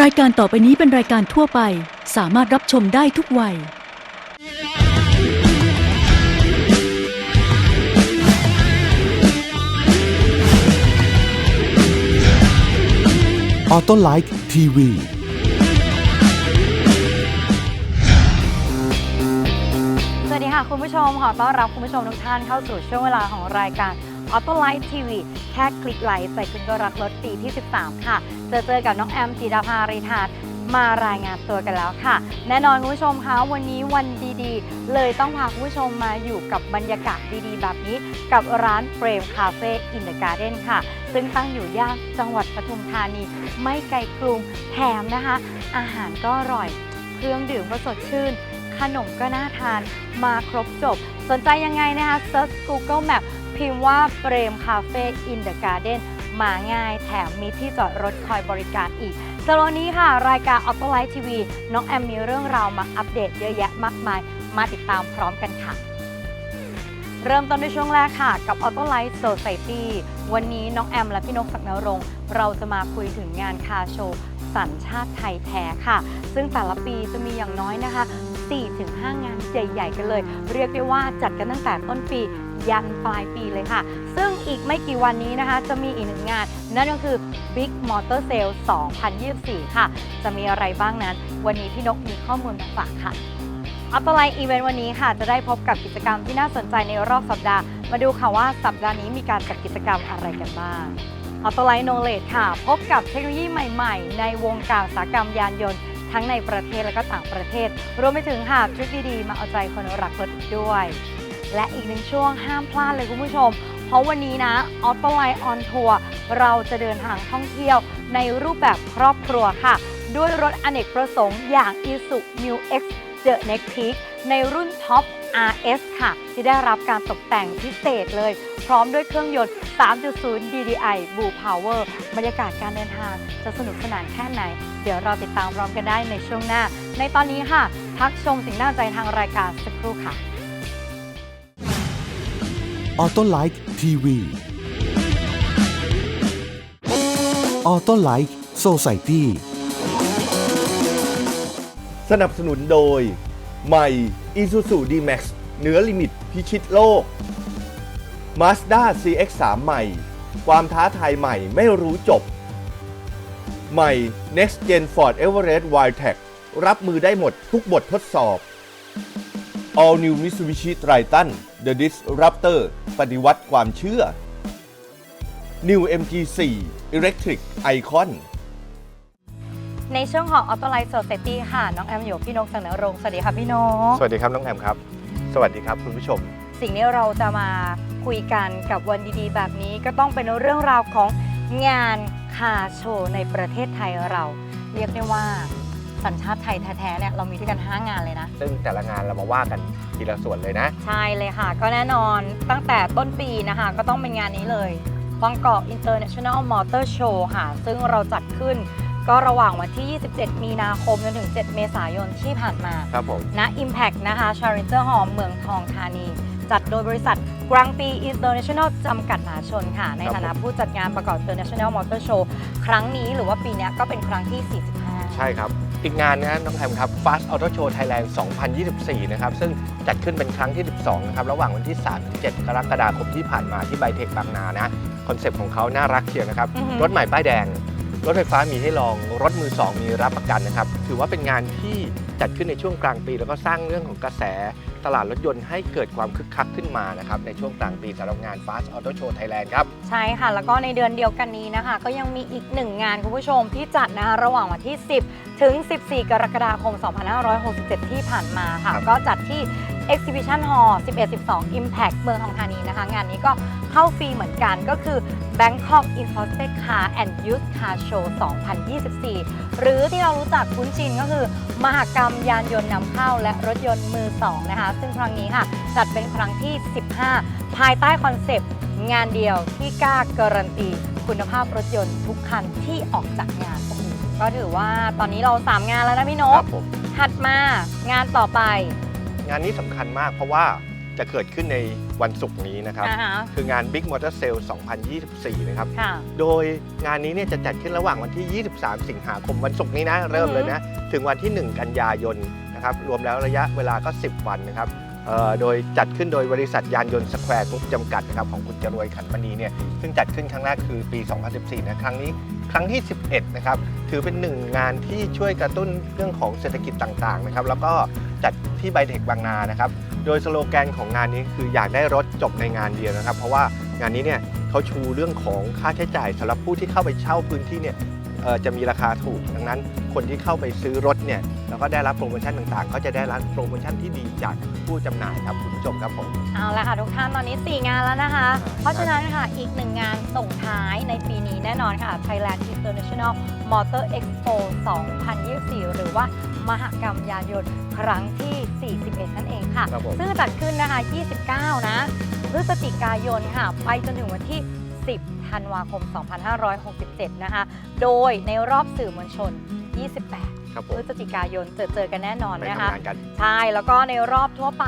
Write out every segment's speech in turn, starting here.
รายการต่อไปนี้เป็นรายการทั่วไป สามารถรับชมได้ทุกวัย ออโต้ไลท์ทีวีสวัสดีค่ะคุณผู้ชมขอต้อนรับคุณผู้ชมทุกท่านเข้าสู่ช่วงเวลาของรายการ Auto Light TV แค่คลิกไลค์ใส่คุณก็รักรถปีที่ 13 ค่ะ เจอเจอกับน้องแอมจีดาภาริธานมารายงานตัวกันแล้วค่ะ แน่นอนคุณผู้ชมคะวันนี้วันดีๆ เลยต้องพาคุณผู้ชมมาอยู่กับบรรยากาศดีๆ แบบนี้ กับร้านเฟรมคาเฟ่อินเดอะการ์เด้นค่ะ ซึ่งตั้งอยู่ย่านจังหวัดปทุมธานี ไม่ไกลกรุงแถมนะคะ อาหารก็อร่อย เครื่องดื่มก็สดชื่น ขนมก็น่าทานมาครบจบ สนใจยังไงนะคะเซิร์ช Google Map พิมพ์ว่าเปรมคาเฟ่อินเดอะการ์เด้นมาง่ายแถมมีที่จอดรถคอยบริการอีกสำหรับนี้ค่ะ รายการ Auto Light TV น้องแอมมีเรื่องราวมาอัปเดตเยอะแยะมากมาย มาติดตามพร้อมกันค่ะเริ่มต้นด้วยช่วงแรกค่ะ กับ Auto Light Society วันนี้น้องแอมและพี่นกศักดิ์นรงค์เราจะมาคุยถึงงานคาโชว์สัญชาติไทยแท้ค่ะ ซึ่งแต่ละปีจะมีอย่างน้อยนะคะ 4-5 งานใหญ่ ๆ กันเลย เรียกได้ว่าจัดกันตั้งแต่ต้นปียันปลายปีเลยค่ะ ซึ่งอีกไม่กี่วันนี้นะคะ จะมีอีกหนึ่งงาน นั่นก็คือ Big Motor Sale 2024 ค่ะ จะมีอะไรบ้างนั้น วันนี้พี่นกมีข้อมูลมาฝากค่ะอัปไลน์อีเวนต์วันนี้ค่ะ จะได้พบกับกิจกรรมที่น่าสนใจในรอบสัปดาห์ มาดูค่ะว่าสัปดาห์นี้มีการจัดกิจกรรมอะไรกันบ้างอัปไลน์โนเลดค่ะ พบกับเทคโนโลยีใหม่ ๆ ในวงการอุตสาหกรรมยานยนต์ ทั้งในประเทศและก็ต่างประเทศ รวมไปถึงค่ะทริคดีๆ มาเอาใจคนรักรถอีกด้วย และอีกหนึ่งช่วงห้ามพลาดเลยคุณผู้ชม เพราะวันนี้นะออโตไลน์ออนทัวร์เราจะเดินทางท่องเที่ยวในรูปแบบครอบครัวค่ะ ด้วยรถอเนกประสงค์อย่าง Isuzu New X The Next Peak ในรุ่นท็อป RS ค่ะ ที่ได้รับการตกแต่งพิเศษเลย พร้อมด้วยเครื่องยนต์ 3.0 DDI Blue Power บรรยากาศการเดินทางจะสนุกสนานแค่ไหน เดี๋ยวเราติดตามพร้อมกันได้ในช่วงหน้า ในตอนนี้ค่ะ พักชมสิ่งน่าใจทางรายการสักครู่ค่ะ ออโต้ไลท์ทีวีออโต้ไลท์โซไซตี้สนับสนุนโดย ใหม่ Isuzu D-Max เหนือลิมิตพิชิตโลก Mazda CX-3 ใหม่ ความท้าทายใหม่ไม่รู้จบ ใหม่ Next Gen Ford Everest Wildtrak รับมือได้หมดทุกบททดสอบ All New Mitsubishi Triton The Disruptor ปฏิวัติความเชื่อ New MG4 Electric Icon ในช่วงของ Auto Life Society ค่ะน้องแอมอยู่กับพี่นกสังนรงค์สวัสดีค่ะพี่นก สวัสดีครับน้องแอมครับ สวัสดีครับคุณผู้ชม สิ่งที่เราจะมาคุยกันกับวันดีๆ แบบนี้ก็ต้องเป็นเรื่องราวของงานคาโชว์ในประเทศไทยเรา เรียกได้ว่าสัญชาติไทยแท้ๆเนี่ยเรามีด้วยกัน 5 งานเลยนะ ซึ่งแต่ละงานเรามาว่ากันทีละส่วนเลยนะ ใช่เลยค่ะ ก็แน่นอนตั้งแต่ต้นปีนะคะ ก็ต้องเป็นงานนี้เลยบางกอก International Motor Show ค่ะ ซึ่งเราจัดขึ้น ก็ระหว่างวันที่ 27 มีนาคมจนถึง 7 เมษายนที่ผ่านมาครับผมณ Impact นะคะ Challenger Hall เมืองทองธานี จัดโดยบริษัทกรังปี International จำกัดมหาชนค่ะ ในฐานะผู้จัดงานประกอบ International Motor Show ครั้งนี้หรือว่าปีเนี้ยก็เป็นครั้งที่ 45 ใช่ครับ อีกงานนะน้องแอมครับ Fast Auto Show Thailand 2024 นะครับ ซึ่งจัดขึ้นเป็นครั้งที่ 12 นะครับ ระหว่างวันที่ 3-7 กรกฎาคมที่ผ่านมาที่ไบเทคบางนานะคอนเซปต์ของเขาน่ารักเชียวนะครับอือหือรถใหม่ป้ายแดง รถไฟฟ้ามีให้ลองรถมือ2มีรับประกันนะครับ ถือว่าเป็นงานที่จัดขึ้นในช่วงกลางปี แล้วก็สร้างเรื่องของกระแสตลาดรถยนต์ให้เกิดความคึกคักขึ้นมานะครับในช่วงกลางปีสำหรับงาน Fast Auto Show Thailand ครับ ใช่ค่ะ แล้วก็ในเดือนเดียวกันนี้นะคะ ก็ยังมีอีกหนึ่งงานคุณผู้ชมที่จัดนะคะระหว่างวันที่ 10 ถึง 14 กรกฎาคม 2567 ที่ผ่านมาค่ะครับก็จัดที่ Exhibition Hall 11-12 Impact เมืองทองธานีนะคะ งานนี้ก็เข้าฟรีเหมือนกันก็คือ Bangkok Imported Car and Used Car Show 2024 หรือที่เรารู้จักคุ้นชินก็คือ มหกรรมยานยนต์นำเข้าและรถยนต์มือสองนะคะ ซึ่งครั้งนี้ค่ะ จัดเป็นครั้งที่ 15 ภายใต้คอนเซปต์ งานเดียวที่กล้าการันตีคุณภาพรถยนต์ทุกคันที่ออกจากงานโอ้โหก็ถือว่าตอนนี้เรา 3 งานแล้วนะพี่นคกรับผมถัดมางานต่อไป งานนี้สำคัญมากเพราะว่าจะเกิดขึ้นในวันศุกร์นี้นะครับ อ่าฮะคืองาน Big Motor Sale 2024 นะครับ ค่ะ โดยงานนี้เนี่ยจะจัดขึ้นระหว่างวันที่ 23 สิงหาคมวันศุกร์นี้นะ เริ่มเลยนะ ถึงวันที่ 1 กันยายนนะครับ รวมแล้วระยะเวลาก็ 10 วันนะครับเอ่อโดยจัดขึ้นโดยบริษัทยานยนต์สแควร์กรุ๊ปจำกัดนะครับของคุณจรวยขันมณีเนี่ยซึ่งจัดขึ้นครั้งแรกคือปี 2014 นะ ครั้งนี้ ครั้งที่ 11 นะครับ ถือเป็นหนึ่งงานที่ช่วยกระตุ้นเรื่องของเศรษฐกิจต่างๆนะครับ แล้วก็จัดที่ไบเทคบางนานะครับ โดยสโลแกนของงานนี้คืออยากได้รถจบในงานเดียวนะครับ เพราะว่างานนี้เนี่ยเขาชูเรื่องของค่าใช้จ่ายสำหรับผู้ที่เข้าไปเช่าพื้นที่เนี่ย จะมีราคาถูก ดังนั้นคนที่เข้าไปซื้อรถเนี่ยแล้วก็ได้รับโปรโมชั่นต่างๆ ก็จะได้รับโปรโมชั่นที่ดีจากผู้จำหน่ายครับคุณผู้ชมครับผม เอาละค่ะทุกท่านตอนนี้ 4 งานแล้วนะคะ เพราะฉะนั้นค่ะอีกหนึ่งงานส่งท้ายในปีนี้แน่นอนค่ะ Thailand International Motor Expo 2024 หรือว่ามหกรรมยานยนต์ครั้งที่ 41 นั่นเองค่ะ ครับผม ซึ่งจะจัดขึ้นนะคะ 29 นะพฤศจิกายนค่ะ ไปจนถึงวันที่ 10 ธันวาคม 2567 นะคะ โดยในรอบสื่อมวลชน 28ครับผพมฤศจิกายนเจอเจอกันแน่นอนไปนะคะทำงานกันใช่ แล้วก็ในรอบทั่วไป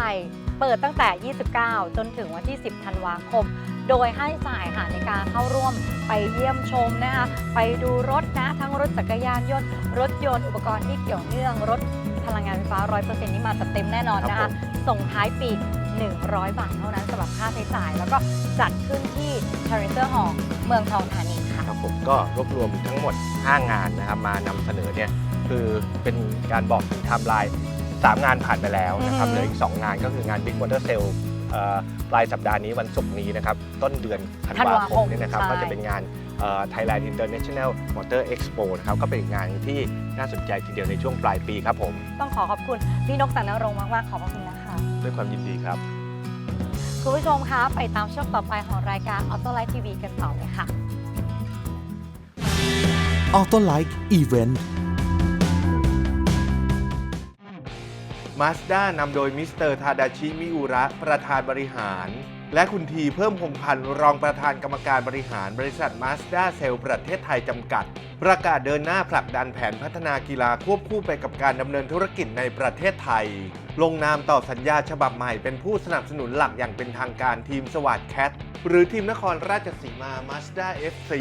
เปิดตั้งแต่ 29 จนถึงวันที่ 10 ธันวาคม โดยให้จ่ายค่ะในการเข้าร่วมไปเยี่ยมชมนะคะ ไปดูรถนะ ทั้งรถจักรยานยนต์ รถยนต์อุปกรณ์ที่เกี่ยวเนื่อง รถพลังงานไฟฟ้า 100%นี้มาจัดเต็มแน่นอนนะครัคะบผมส่งท้ายปี 100 บาทเท่านั้นสำหรับค่าใช้จ่าย แล้วก็จัดขึ้นที่ c h a r i t e r Hall เมืองทองธานีค่ะ ครับผมก็รวบรวมทั้งหมด 5 งานนะครับมานำเสนอเนี่ยคือเป็นการบอกถึงไทม์ไลน์3งานผ่านไปแล้วนะครับอือฮึ เหลืออีก 2 งานก็คืองาน Big Motor Sale เอ่อปลายสัปดาห์นี้วันศุกร์นี้นะครับต้นเดือนธันวาคมนี่นะครับใช่ก็จะเป็นงานเอ่อ Thailand International Motor Expo นะครับก็เป็นอีกงานที่น่าสนใจทีเดียวในช่วงปลายปีครับผม ต้องขอขอบคุณพี่นกสันนรงค์มากๆ ขอบพระคุณนะ คะด้วยความยินดีครับ คุณผู้ชมคะไปตามช่วงต่อไปของรายการ Auto Life TV กันต่อเลยค่ะออโต้ไลค์อีเวนต์มาสด้านำโดยมิสเตอร์ทาดาชิมิอุระ ประธานบริหาร และคุณทีเพิ่มพงพันธ์รองประธานกรรมการบริหารบริษัทมาสด้าเซลประเทศไทยจำกัด ประกาศเดินหน้าผลักดันแผนพัฒนากีฬาควบคู่ไปกับการดำเนินธุรกิจในประเทศไทย ลงนามต่อสัญญาฉบับใหม่เป็นผู้สนับสนุนหลักอย่างเป็นทางการทีมสวัสดแคทหรือทีมนครราชสีมามาสด้า FC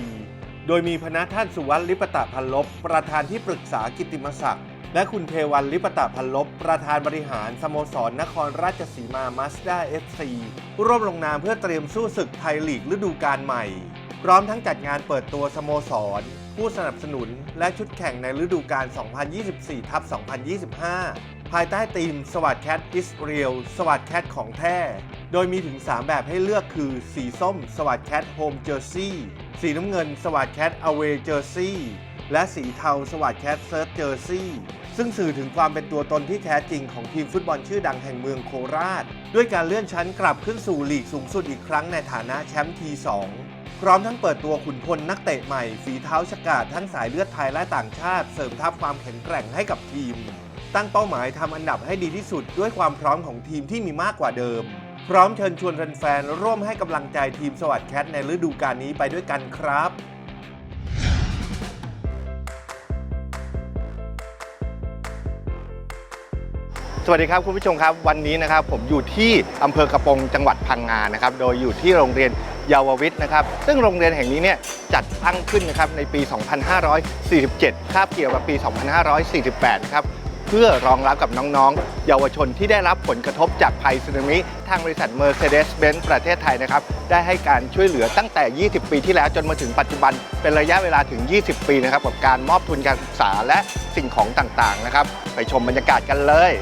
โดยมีพนักท่านสุวัสดิ์ลิปตะพันลบประธานที่ปรึกษากิติมศักดิ์ และคุณเทวันลิปตะพันลบประธานบริหารสโมสรนครราชสีมามาสด้า FC ร่วมลงนามเพื่อเตรียมสู้ศึกไทยลีกฤดูกาลใหม่ พร้อมทั้งจัดงานเปิดตัวสโมสร ผู้สนับสนุน และชุดแข่งในฤดูกาล 2024ทับ2025 ภายใต้ธีมสวัสดแคทอิสเรียลสวัสดแคทของแท้ โดยมีถึง 3 แบบให้เลือกคือ สีส้ม สวัสดแคทโฮมเจอร์ซีสีน้ำเงิน สวัสดแคทอเวเจอร์ซีและสีเทาสวัสดแคทเซิร์ชเจอร์ซี ซึ่งสื่อถึงความเป็นตัวตนที่แท้จริงของทีมฟุตบอลชื่อดังแห่งเมืองโคราช ด้วยการเลื่อนชั้นกลับขึ้นสู่ลีกสูงสุดอีกครั้งในฐานะแชมป์ทีสองพร้อมทั้งเปิดตัวขุนพลนักเตะใหม่ ฝีเท้าฉกาจทั้งสายเลือดไทยและต่างชาติ เสริมทัพความแข็งแกร่งให้กับทีม ตั้งเป้าหมายทำอันดับให้ดีที่สุดด้วยความพร้อมของทีมที่มีมากกว่าเดิม พร้อมเชิญชวนแฟนๆร่วมให้กำลังใจทีมสวัสดแคทในฤดูกาลนี้ไปด้วยกันครับ สวัสดีครับคุณผู้ชมครับวันนี้นะครับผมอยู่ที่อำเภอกระโปงจังหวัดพังงานะครับโดยอยู่ที่โรงเรียนเยาววิทย์นะครับซึ่งโรงเรียนแห่งนี้เนี่ยจัดตั้งขึ้นนะครับในปี 2547 คาบเกี่ยวกับปี 2548 ครับเพื่อรองรับกับน้องๆ เยาวชนที่ได้รับผลกระทบจากภัยสึนามิ ทางบริษัท Mercedes-Benz ประเทศไทยนะครับได้ให้การช่วยเหลือตั้งแต่ 20 ปีที่แล้วจนมาถึงปัจจุบัน เป็นระยะเวลาถึง 20 ปีนะครับกับการมอบทุนการศึกษาและสิ่งของต่างๆนะครับไปชมบรรยากาศกันเลย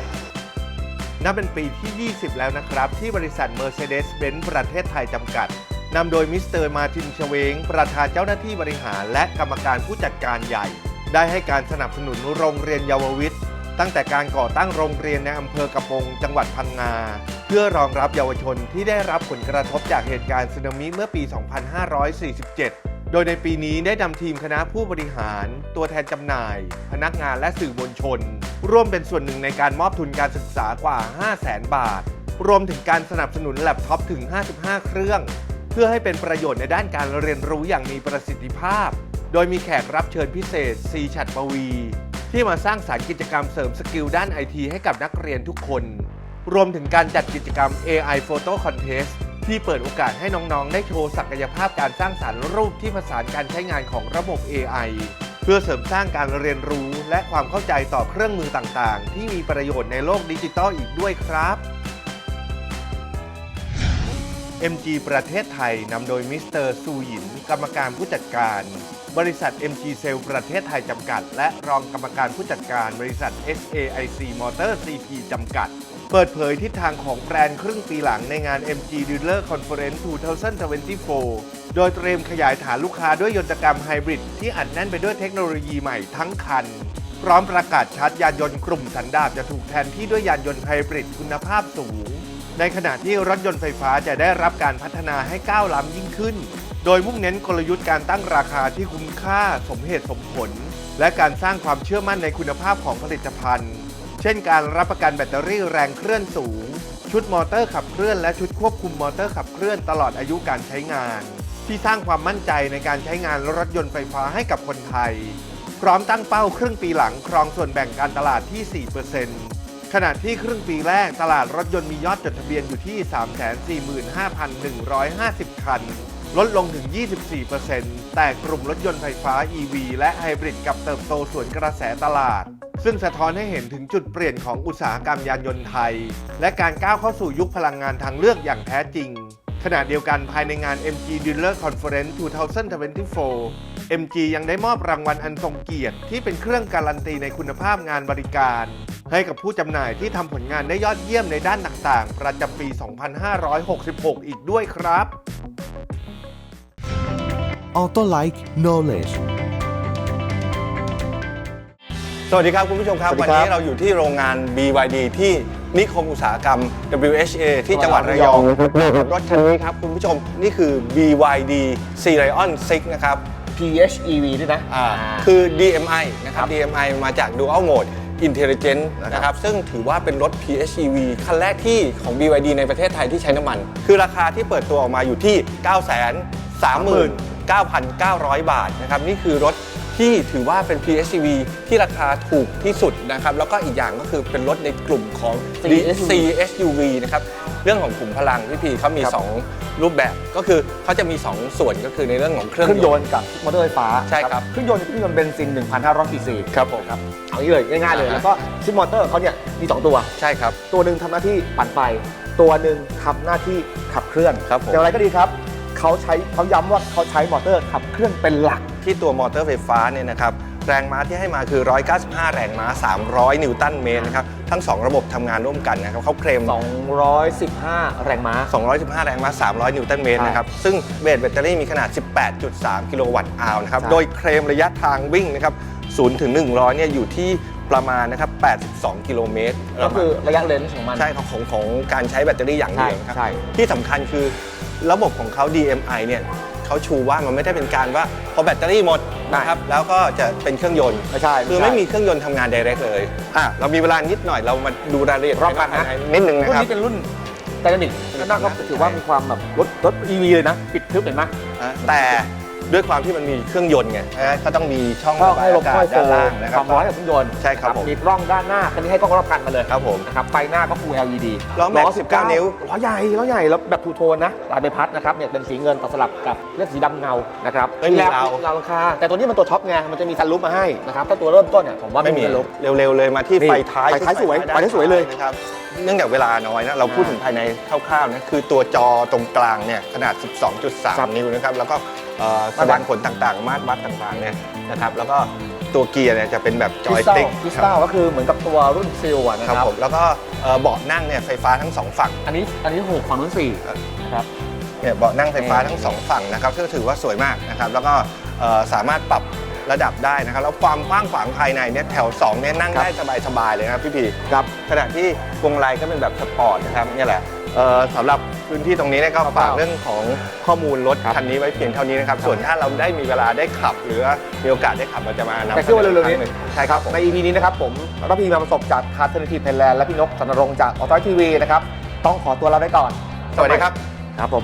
นับเป็นปีที่ 20 แล้วนะครับ ที่บริษัท Mercedes-Benz ประเทศไทยจำกัดนำโดยมิสเตอร์มาตินเชเวง ประธานเจ้าหน้าที่บริหารและกรรมการผู้จัดการใหญ่ ได้ให้การสนับสนุนโรงเรียนเยาววิทย์ ตั้งแต่การก่อตั้งโรงเรียนในอำเภอกระโปงจังหวัดพังงา เพื่อรองรับเยาวชนที่ได้รับผลกระทบจากเหตุการณ์สึนามิเมื่อปี 2547 โดยในปีนี้ได้นำทีมคณะผู้บริหาร ตัวแทนจำหน่าย พนักงานและสื่อมวลชน ร่วมเป็นส่วนหนึ่งในการมอบทุนการศึกษากว่า 500,000 บาท รวมถึงการสนับสนุนแล็ปท็อปถึง 55 เครื่อง เพื่อให้เป็นประโยชน์ในด้านการเรียนรู้อย่างมีประสิทธิภาพ โดยมีแขกรับเชิญพิเศษซีฉัดปวี ที่มาสร้างสารรค์กิจกรรมเสริมสกิลด้านไอทีให้กับนักเรียนทุกคน รวมถึงการจัดกิจกรรม AI Photo Contest ที่เปิดโอกาสให้น้องๆ ได้โชว์ศักยภาพการสร้างสารรค์รูปที่ผสานการใช้งานของระบบ AI เพื่อเสริมสร้างการเรียนรู้และความเข้าใจต่อเครื่องมือต่างๆ ที่มีประโยชน์ในโลกดิจิทัลอีกด้วยครับ MG ประเทศไทยนำโดยมิสเตอร์ซูหยิน กรรมการผู้จัดการ บริษัท MG Cell ประเทศไทยจำกัด และรองกรรมการผู้จัดการบริษัท SAIC Motor CP จำกัด เปิดเผยทิศทางของแบรนด์ครึ่งปีหลังในงาน MG Dealer Conference 2024 โดยเตรียมขยายฐานลูกค้าด้วยยนตกรรมไฮบริดที่อัดแน่นไปด้วยเทคโนโลยีใหม่ทั้งคัน พร้อมประกาศชัดยานยนต์กลุ่มสันดาปจะถูกแทนที่ด้วยยานยนต์ไฮบริดคุณภาพสูง ในขณะที่รถยนต์ไฟฟ้าจะได้รับการพัฒนาให้ก้าวล้ำยิ่งขึ้น โดยมุ่งเน้นกลยุทธ์การตั้งราคาที่คุ้มค่าสมเหตุสมผล และการสร้างความเชื่อมั่นในคุณภาพของผลิตภัณฑ์ เช่นการรับประกันแบตเตอรี่แรงเคลื่อนสูง ชุดมอเตอร์ขับเคลื่อนและชุดควบคุมมอเตอร์ขับเคลื่อนตลอดอายุการใช้งาน ที่สร้างความมั่นใจในการใช้งานรถยนต์ไฟฟ้าให้กับคนไทย พร้อมตั้งเป้าครึ่งปีหลังครองส่วนแบ่งการตลาดที่ 4%ขณะที่ครึ่งปีแรกตลาดรถยนต์มียอดจดทะเบียนอยู่ที่ 345,150 คัน ลดลงถึง 24%แต่กลุ่มรถยนต์ไฟฟ้า EV และไฮบริดกลับเติบโตสวนกระแสตลาด ซึ่งสะท้อนให้เห็นถึงจุดเปลี่ยนของอุตสาหกรรมยานยนต์ไทย และการก้าวเข้าสู่ยุคพลังงานทางเลือกอย่างแท้จริง ขณะเดียวกันภายในงาน MG Dealer Conference 2024 MG ยังได้มอบรางวัลอันทรงเกียรติที่เป็นเครื่องการันตีในคุณภาพงานบริการ ให้กับผู้จำหน่ายที่ทำผลงานได้ยอดเยี่ยมในด้านต่างๆ ประจำปี 2566 อีกด้วยครับ Auto Like Knowledge สวัสดีครับคุณผู้ชมครับ สวัสวันดีครับนี้เราอยู่ที่โรงงาน BYD ที่นิคมอุตสาหกรรม WHA ที่จังหวัดระยองรถคันนี้ครับคุณผู้ชมนี่คือ BYD C Lion 6 นะครับ PHEV ด้วยนะ อ่าคือ DMI นะครับ DMI มาจาก Dual Mode Intelligent นะครับ ซึ่งถือว่าเป็นรถ PHEV คันแรกที่ของ BYD ในประเทศไทยที่ใช้น้ำมัน คือราคาที่เปิดตัวออกมาอยู่ที่ 939,900 บาทนะครับ นี่คือรถ ที่ถือว่าเป็น PHEV ที่ราคาถูกที่สุดนะครับ แล้วก็อีกอย่างก็คือเป็นรถในกลุ่มของ CSUV CSUV นะครับ เรื่องของขุมพลังพี่พีเขามี ครับ 2 รูปแบบก็คือเขาจะมี 2 ส่วนก็คือในเรื่องของเครื่องเครื่องยยนนต์ต์กับมอเตอร์ไฟฟ้าใช่ครับ เครื่องยนต์เครื่องยนต์เบนซิน 1,500ซีซีครับผม ครับเอางี้เลยง่ายๆเลย อ่าฮะ แล้วก็ชิปมอเตอร์เขาเนี่ยมี 2 ตัว ใช่ครับ ตัวหนึ่งทำหน้าที่ปั่นไฟ ตัวหนึ่งทำหน้าที่ขับเคลื่อนครับผม อย่างไรก็ดีครับ เขาใช้เขาย้ำว่าเขาใช้มอเตอร์ขับเคลื่อนเป็นหลัก ที่ตัวมอเตอร์ไฟฟ้าเนี่ยนะครับแรงม้าที่ให้มาคือ 195 แรงม้า 300 นิวตันเมตรนะครับทั้ง 2 ระบบทำงานร่วมกันนะครับเขาเคลม 215 แรงม้า 215 แรงม้า 300 นิวตันเมตรนะครับ ซึ่งเบสแบตเตอรี่มีขนาด 18.3 กิโลวัตต์อาวนะครับใช่โดยเคลมระยะทางวิ่งนะครับ0ถึง100 เนี่ยอยู่ที่ประมาณนะครับ 82 กิโลเมตรก็คือระยะเลนส์ของมัน ใช่ของของของการใช้แบตเตอรี่อย่างเดียวนะครับ ใช่ที่สำคัญคือระบบของเขา DMI เนี่ย เขาชูว่ามันไม่ได้เป็นการว่าพอแบตเตอรี่หมดนะครับแล้วก็จะเป็นเครื่องยนต์ไม่ใช่คือไม่มีเครื่องยนต์ทำงาน direct เลยอะเรามีเวลานิดหน่อยเรามาดูรายละเอียดรอบกันนะภายในนิดนึงนะรุ่นครับ นี้เป็นรุ่นไดนามิกนั่นก็ถือว่ามีความแบบรถรถ EV เลยนะ ปิดทึบเห็นไหมอะแต่ ด้วยความที่มันมีเครื่องยนต์ไงนะก็ต้องมีช่องก็ระบายให้ลอามกาค่อศยโฟด้านล่างนะคครับวามร้อนกับเครื่องยนต์ใช่ครับผมมีกล้องด้านหน้าคันนี้ให้กล้องรอบคันมาเลยครับผมนะครับไฟหน้าก็ Full LED ล้อแม็กซ์19นิ้ว ล้อใหญ่ล้อใหญ่แล้วแบบทูโทนนะลายใบพัดนะครับเนี่ยเป็นสีเงินตัดสลับกับเลือดสีดำเงานะครับไม่มีแล้วราวราวราคาแต่ตัวนี้มันตัวท็อปไงมันจะมีซันรูฟมาให้นะครับถ้าตัวเริ่มต้นเนี่ยผมว่าไม่ไม่มีมีซันรูฟเร็วๆเลยมาที่นี่ไฟท้ายไฟท้ายสวยด้นไฟท้ายสวยเลย นะครับเนื่องจากเวลาน้อยนะเราพูดถึงภายในคร่าวๆนะคือตัวจอตรงกลางเนี่ยขนาด 12.3 นิ้วนะครับแล้วก็เอ่อ แสดงผลต่างๆ มาตรวัดต่างๆเนี่ยนะครับแล้วก็ตัวเกียร์เนี่ยจะเป็นแบบจอยสติ๊กคริสตัลก็คือเหมือนกับตัวรุ่นซิลอะนะคครับรับผมแล้วก็เอ่อเบาะนั่งเนี่ยไฟฟ้าทั้งสองฝั่ง อันนี้อันนี้หกฝั่งนู้นสี่นะครับ เนี่ยเบาะนั่งไฟฟ้าทั้งสองฝั่งนะครับก็ถือว่าสวยมากนะครับแล้วก็เอ่อสามารถปรับระดับได้นะครับแล้วความกว้างขวางภายในเนี่ยแถว2เนี่ยนั่งครับได้สบายๆเลยนะครับพี่พีครับขณะที่พวงมาลัยก็เป็นแบบสปอร์ตนะครับเนี่ยแหละเอ่อสำหรับ พื้นที่ตรงนี้เนี่ยก็ฝากเรื่องของข้อมูลรถครับคันนี้ไว้เพียงเท่านี้นะครับ ส่วนถ้าเราได้มีเวลาได้ขับ หรือว่ามีโอกาสได้ขับเราจะมานำแต่เชื่อว่าเร็วๆนี้สออีกคงหงใช่ครับผมใน EP นี้นะครับผมรับพีมาประสบจากคาร์เทนทีเพนแลนด์และพี่นกสันนรงค์จากออโต้ทีวีนะครับต้องขอตัวลาไปก่อน สวัสดีครับครับผม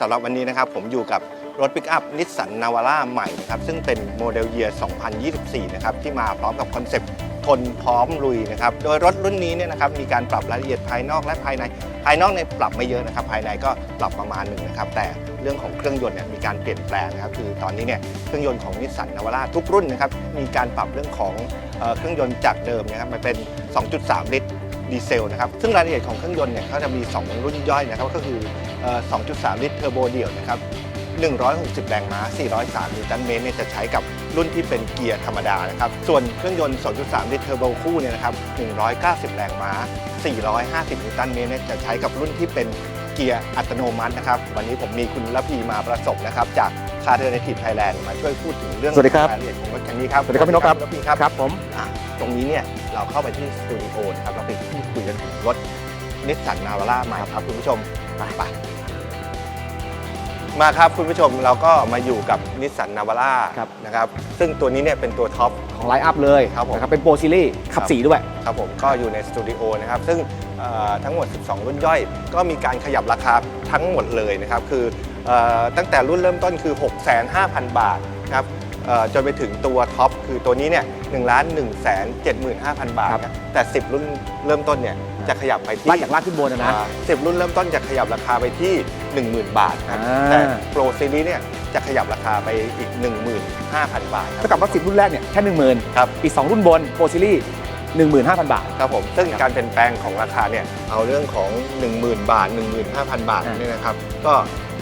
สำหรับวันนี้นะครับผมอยู่กับ รถปิกอัพนิสสันนาวาร่าใหม่นะครับซึ่งเป็นโมเดลเยียร์ 2024 นะครับที่มาพร้อมกับคอนเซปต์ทนพร้อมลุยนะครับโดยรถรุ่นนี้เนี่ยนะครับมีการปรับรายละเอียดภายนอกและภายใน ภายนอกเนี่ยปรับไม่เยอะนะครับ ภายในก็ปรับประมาณหนึ่งนะครับแต่เรื่องของเครื่องยนต์เนี่ยมีการเปลี่ยนแปลงนะครับคือตอนนี้เนี่ยเครื่องยนต์ของนิสสันนาวาร่าทุกรุ่นนะครับมีการปรับเรื่องของเออเครื่องยนต์จากเดิมนะครับมาเป็น 2.3 ลิตรดีเซลนะครับซึ่งรายละเอียดของเครื่องยนต์เนี่ยเขาจะมี 2 รุ่นย่อยนะครับก็คือเอ่อ2.3 ลิตรเทอร์โบเดี่ยวนะครับ 160 แรงม้า 403 นิวตันเมตรเนี่ยจะใช้กับรุ่นที่เป็นเกียร์ธรรมดานะครับ ส่วนเครื่องยนต์ 2.3 ลิตรเทอร์โบคู่เนี่ยนะครับ 190 แรงม้า 450 นิวตันเมตรเนี่ยจะใช้กับรุ่นที่เป็นเกียร์อัตโนมัตินะครับ วันนี้ผมมีคุณระพีมาประสบนะครับ จากคาร์เทอร์เนทีฟไทยแลนด์มาช่วยพูดถึงเรื่องสวัสดีครับรายละเอียดของรถคันนี้ครับ สวัสดีครับพี่นกครับณระพีครับครับผมอะตรงนี้เนี่ยเราเข้าไปที่สตูดิโอนะครับเราไปพูดคุยกันถึงรถนิสสันนาวาร่าใหม่ครับคุณผู้ชมไปไป มาครับคุณผู้ชมเราก็มาอยู่กับนิสสันนาวาร่าครับ นะครับซึ่งตัวนี้เนี่ยเป็นตัวท็อป ของไลน์อัพเลยครับผม นะครับเป็นโปรซีรีส์ขับสีด้วย ครับผมก็อยู่ในสตูดิโอนะครับซึ่งเอ่อทั้งหมด 12 รุ่นย่อย ก็มีการขยับราคาทั้งหมดเลยนะครับคือเออตั้งแต่รุ่นเริ่มต้นคือ 6,500,000 บาทนะครับเอ่อจนไปถึงตัวท็อปคือตัวนี้เนี่ย1ล้าน1 7 5 0 0 0 บาทครับนะแต่ 10 รุ่นเริ่มต้นเนี่ย จะขยับไปที่ไล่จากล่างขึ้นบนนะนะอ่า10รุ่นเริ่มต้นจะขยับราคาไปที่ 10,000 บาทครับอ่า แต่โปรซีรีส์เนี่ยจะขยับราคาไปอีก 15,000 บาทคเท่ารับกับว่าสิบรุ่นแรกเนี่ยแค่หนึ่งหมื่นครับ อีกสองรุ่นบนโปรซีรีส์หนึ่งหมื่นห้าพันบาท ครับผมซึ่งการเปลี่ยนแปลงของราคาเนี่ยเอาเรื่องของ 10,000 บาท 15,000 บาทอ่าเนี่ยนะครับ ก็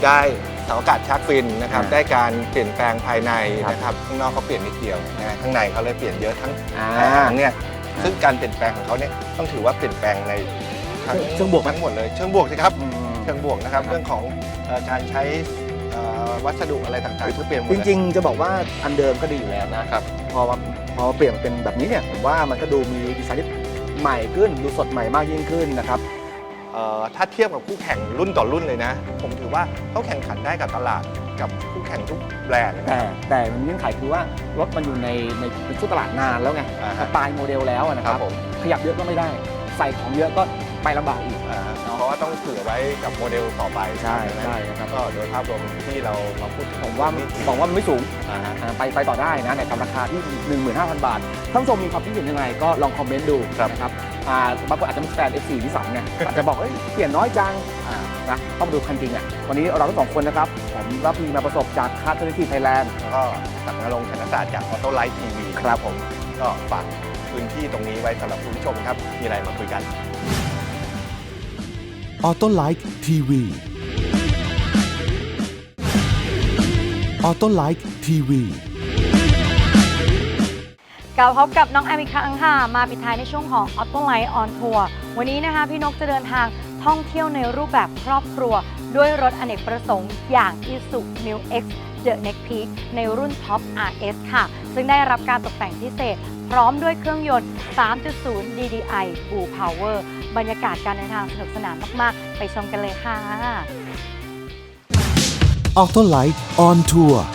ได้เสาอากาศชาร์จฟินนะครับอ่าได้การเปลี่ยนแปลงภายในครับ นะครับข้างนอกเขาเปลี่ยนนิดเดียวนะข้างในเขาเลยเปลี่ยนเยอะทั้งอ่าทั้งเนี่ย ซึ่งการเปลี่ยนแปลงของเขาเนี่ยต้องถือว่าเปลี่ยนแปลงในทั้งเชิงบวกไหม ทั้งหมดเลยเชิงบวกสิครับอืมเชิงบวกนะครับครับเรื่องของเอ่อการใช้เอ่อวัสดุอะไรต่างๆที่เปลี่ยนหมดจเลย ริงๆ จะบอกว่าอันเดิมก็ดีอยู่แล้วนะครับ พอมาพอมาเปลี่ยนมาเป็นแบบนี้เนี่ยผมว่ามันก็ดูมีดีไซน์ที่ใหม่ขึ้นดูสดใหม่มากยิ่งขึ้นนะครับเอ่อถ้าเทียบกับคู่แข่งรุ่นต่อรุ่นเลยนะ ผมถือว่าเขาแข่งขันได้กับตลาด กับคู่แข่งทุกแบรนด์นะแต่แต่มันเงื่อนไขคือว่ารถมันอยู่ในในในช่วงตลาดนานแล้วไงอ่าฮะปลายโมเดลแล้วอะนะคครัรับบผมขยับเยอะก็ไม่ได้ ใส่ของเยอะก็ไปลำบากอีก อ่าฮะเพราะว่าต้องเผื่อไว้กับโมเดลต่อไปใช่ไหมใช่นะครับ ก็โดยภาพรวมที่เรามาพูดถึงผมว่าบอกว่ามันไม่สูงอ่าฮะ อ่าไปไปต่อได้นะในกับราคาที่ 15,000 บาทท่านผู้ชมมีความคิดเห็นยังไงก็ลองคอมเมนต์ดูนะครับอ่าบางคนอาจจะเป็นแฟน F4 ที่สันไงอาจจะบอกเอ้ยเปลี่ยนน้อยจังอ่า นะต้องมาดูคันจริงอะวันนี้เราทั้งสองคนนะครับ ผมรับพีมาประสบจากคาร์เทอร์ทีไทยแลนด์แล้วก็สักนรงค์ชนศาสตร์จากออโต้ไลท์ทีวีครับผมก็ฝากพื้นที่ตรงนี้ไว้สำหรับคุณผู้ชมครับ มีอะไรมาคุยกันออโต้ไลท์ทีวีออโต้ไลท์ทีวีกลับพบกับน้องแอมอีกครั้งค่ะ มาปิดท้ายในช่วงของ Auto Light on Tour วันนี้นะคะพี่นกจะเดินทาง ท่องเที่ยวในรูปแบบครอบครัว ด้วยรถอเนกประสงค์อย่าง Isuzu New X The Next Peak ในรุ่น Top RS ค่ะ ซึ่งได้รับการตกแต่งพิเศษ พร้อมด้วยเครื่องยนต์ 3.0 DDI Blue Power บรรยากาศการเดินทางสนุกสนานมาก ๆ ไปชมกันเลยค่ะออโต้ไลท์ออนทัวร์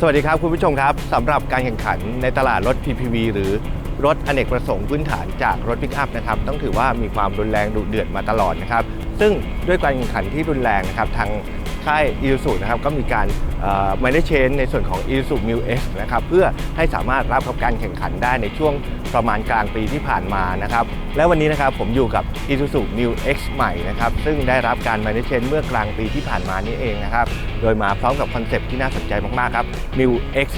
สวัสดีครับคุณผู้ชมครับสำหรับการแข่งขันในตลาดรถ PPV หรือ รถอเนกประสงค์พื้นฐานจากรถปิกอัพนะครับต้องถือว่ามีความรุนแรงดุเดือดมาตลอดนะครับซึ่งด้วยการแข่งขันที่รุนแรงนะครับทางค่ายอี u ูนะครับก็มีการม่ได้เชนในส่วนของ i s u m u X นะครับเพื่อให้สามารถรับกับการแข่งขันได้ในช่วงประมาณกลางปีที่ผ่านมานะครับและวันนี้นะครับผมอยู่กับ i s u m u new X ใหม่นะครับซึ่งได้รับการม่ได้เชนเมื่อกลางปีที่ผ่านมานี่เองนะครับโดยมาพร้อมกับคอนเซปต์ที่น่าสนใจมากๆครับ New X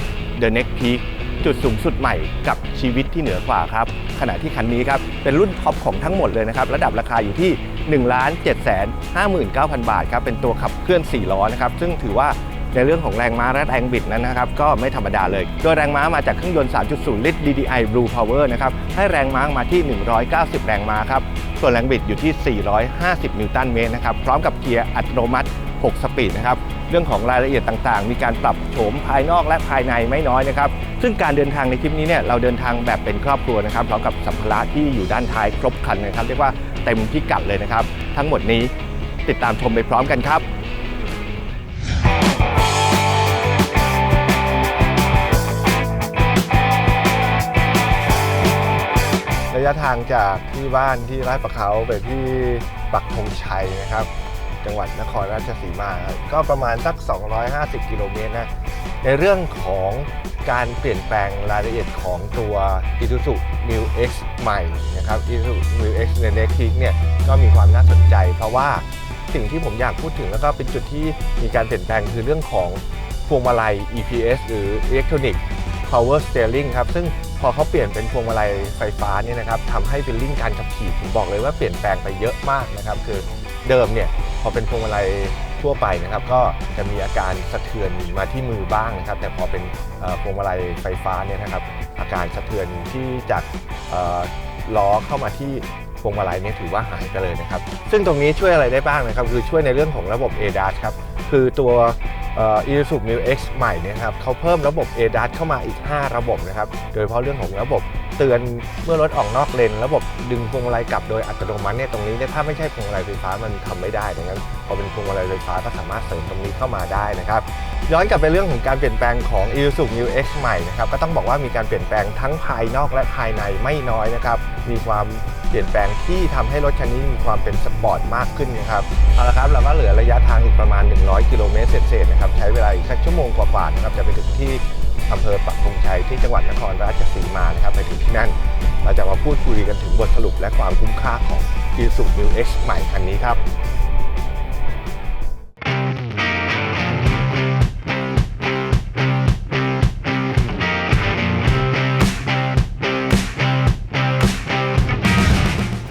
The Next Peak จุดสูงสุดใหม่กับชีวิตที่เหนือกว่าครับ ขณะที่คันนี้ครับ เป็นรุ่นท็อปของทั้งหมดเลยนะครับ ระดับราคาอยู่ที่ 1 7 5 9 0 0 0 บาทครับ เป็นตัวขับเคลื่อน 4 ล้อนะครับ ซึ่งถือว่าในเรื่องของแรงม้าและแรงบิดนั้นนะครับ ก็ไม่ธรรมดาเลย โดยแรงม้ามาจากเครื่องยนต์ 3.0 ลิตร DDI Blue Power นะครับ ให้แรงม้ามาที่ 190 แรงม้าครับ ส่วนแรงบิดอยู่ที่ 450 นิวตันเมตรนะครับ พร้อมกับเกียร์อัตโนมัติ 6 สปีดนะครับ รื่องของรายละเอียดต่างๆ มีการปรับโฉมภายนอกและภายในไม่น้อยนะครับ ซึ่งการเดินทางในทริปนี้เนี่ยเราเดินทางแบบเป็นครอบครัวนะครับพร้อมกับสัมภาระที่อยู่ด้านท้ายครบครันนะครับเรียกว่าเต็มพิกัดเลยนะครับ ทั้งหมดนี้ติดตามชมไปพร้อมกันครับระยะทางจากที่บ้านที่ไราชประเขาไปที่ปักธงชัยนะครับ จังหวัดนครราชสีมาก็ประมาณสัก 250 กิโลเมตรนะ ในเรื่องของการเปลี่ยนแปลงรายละเอียดของตัว Isuzu New X ใหม่นะครับ Isuzu New X ใน n e x t เนี่ยก็มีความน่าสนใจ เพราะว่าสิ่งที่ผมอยากพูดถึงแล้วก็เป็นจุดที่มีการเปลี่ยนแปลงคือเรื่องของพวงมาลัย EPS หรือ Electronic Power Steering ครับ ซึ่งพอเขาเปลี่ยนเป็นพวงมาลัยไฟฟ้าเนี่ยนะครับทำให้ฟีลลิ่งการขับขี่ผมบอกเลยว่าเปลี่ยนแปลงไปเยอะมากนะครับ คือ เดิมเนี่ยพอเป็นพวงมาลัยทั่วไปนะครับก็จะมีอาการสะเทือนมาที่มือบ้างนะครับ แต่พอเป็นพวงมาลัยไฟฟ้าเนี่ยนะครับ อาการสะเทือนที่จากล้อเข้ามาที่พวงมาลัยเนี่ยถือว่าหายไปเลยนะครับ ซึ่งตรงนี้ช่วยอะไรได้บ้างนะครับ คือช่วยในเรื่องของระบบ ADAS ครับ คือตัวเอ่อ Isuzu Mu X ใหม่เนี่ยครับเขาเพิ่มระบบ ADAS เข้ามาอีก 5 ระบบนะครับ โดยเฉพาะเรื่องของระบบ เตือนเมื่อรถออกนอกเลน ระบบดึงพวงมาลัยกลับโดยอัตโนมัติเนี่ยตรงนี้เนี่ยถ้าไม่ใช่พวงมาลัยไฟฟ้ามันทำไม่ได้ดังนั้นพอเป็นพวงมาลัยไฟฟ้าก็สามารถเสริมตรงนี้เข้ามาได้นะครับย้อนกลับไปเรื่องของการเปลี่ยนแปลงของ Isuzu Mu X ใหม่นะครับก็ต้องบอกว่ามีการเปลี่ยนแปลงทั้งภายนอกและภายในไม่น้อยนะครับมีความเปลี่ยนแปลงที่ทำให้รถคันนี้มีความเป็นสปอร์ตมากขึ้นนะครับเอาละครับเราก็เหลือระยะทางอีกประมาณ 100 กิโลเมตรเศษๆนะครับใช้เวลาอีกสักชั่วโมงกว่าๆนะครับจะไปถึงที่ อำเภอปักธงชัยที่จังหวัดนครราชสีมานะครับไปถึงที่นั่น เราจะมาพูดคุยกันถึงบทสรุปและความคุ้มค่าของ Isuzu Mu X ใหม่คันนี้ครับ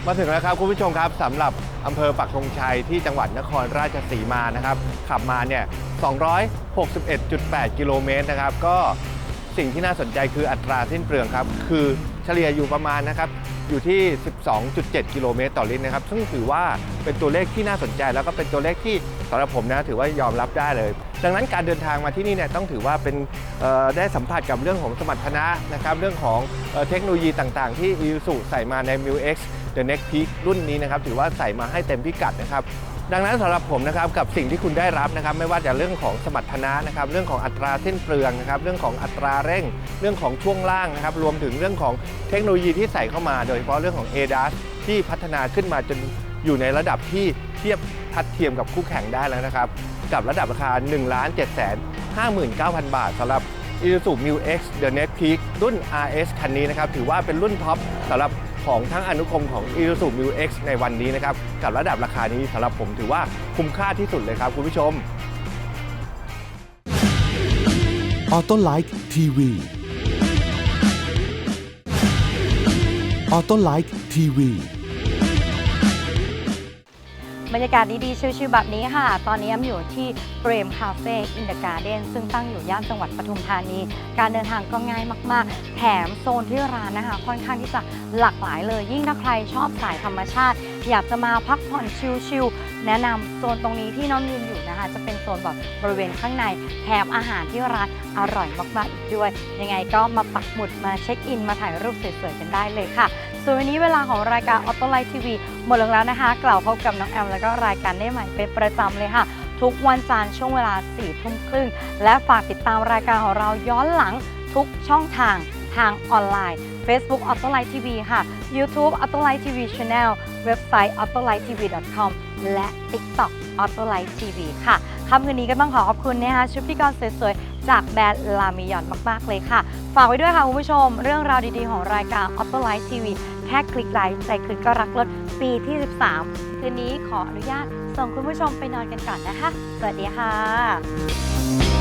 มาถึงแล้วครับคุณผู้ชมครับสำหรับอำเภอปักธงชัยที่จังหวัดนครราชสีมานะครับ ขับมาเนี่ย 261.8 กิโลเมตรนะครับ ก็สิ่งที่น่าสนใจคืออัตราสิ้นเปลืองครับ คือเฉลี่ยอยู่ประมาณนะครับ อยู่ที่ 12.7 กิโลเมตรต่อลิตรนะครับ ซึ่งถือว่าเป็นตัวเลขที่น่าสนใจ แล้วก็เป็นตัวเลขที่สำหรับผมนะถือว่ายอมรับได้เลย ดังนั้นการเดินทางมาที่นี่เนี่ยต้องถือว่าเป็นได้สัมผัสกับเรื่องของสมรรถนะนะครับ เรื่องของเอเทคโนโลยีต่างๆ ที่ Isuzu ใส่มาใน m u X The Next Peak รุ่นนี้นะครับ ถือว่าใส่มาให้เต็มพิกัดนะครับ ดังนั้นสำหรับผมนะครับกับสิ่งที่คุณได้รับนะครับไม่ว่าจะเรื่องของสมรรถนะนะครับเรื่องของอัตราเส้นเปลืองนะครับเรื่องของอัตราเร่ง เรื่องของช่วงล่างนะครับรวมถึงเรื่องของเทคโนโลยีที่ใส่เข้ามา โดยเฉพาะเรื่องของ ADAS ที่พัฒนาขึ้นมาจนอยู่ในระดับที่เทียบทัดเทียมกับคู่แข่งได้แล้วนะครับ กับระดับราคา 1 7 5 9 0 0 0 บาทสำหรับ Isuzu Mu X The Next Peak รุ่น RS คันนี้นะครับถือว่าเป็นรุ่นท็อปสำหรับ ของทั้งอนุกรมของ Isuzu Mu X ในวันนี้นะครับ กับระดับราคานี้สำหรับผมถือว่าคุ้มค่าที่สุดเลยครับคุณผู้ชมออโต้ไลท์ทีวีออโต้ไลท์ทีวีบรรยากาศดีๆ ชิลๆแบบนี้ค่ะ ตอนนี้แอมอยู่ที่ เปรมคาเฟ่อินเดอะการ์เดนซึ่งตั้งอยู่ย่านจังหวัดปทุมธานี การเดินทางก็ง่ายมากๆ แถมโซนที่ร้านนะคะ ค่อนข้างที่จะหลากหลายเลย ยิ่งถ้าใครชอบสายธรรมชาติ อยากจะมาพักผ่อนชิลๆแนะนำโซนตรงนี้ที่น้องยืนอยู่นะคะ จะเป็นโซนแบบบริเวณข้างในแถมอาหารที่ร้านอร่อยมากๆอีกด้วย ยังไงก็มาปักหมุดมาเช็คอินมาถ่ายรูปสวยๆกันได้เลยค่ะส่วนวันนี้เวลาของรายการ Auto Light TV หมดลงแล้วนะคะ กล่าวพบกับน้องแอมแล้วก็รายการได้ใหม่เป็นประจำเลยค่ะ ทุกวันจันทร์ช่วงเวลา4ี่ทุ่มครึ่ง และฝากติดตามรายการของเราย้อนหลังทุกช่องทางทางออนไลน์ Facebook Auto Light TV ค่ะ YouTube Auto Light TV Channel เว็บไซต์ autolighttv.com และ TikTok Auto Light TV ค่ะค่ำคืนนี้ก็ต้องขอขอบคุณนะคะชุดพิธีกรสวยๆ จากแบรนด์ลามิยอนมากๆเลยค่ะ ฝากไว้ด้วยค่ะคุณผู้ชม เรื่องราวดีๆ ของรายการ Auto Light TV แค่คลิกไลค์ใจคืนก็รักรถ ปีที่ 13 คืนนี้ขออนุญาตส่งคุณผู้ชมไปนอนกันก่อนนะคะ สวัสดีค่ะ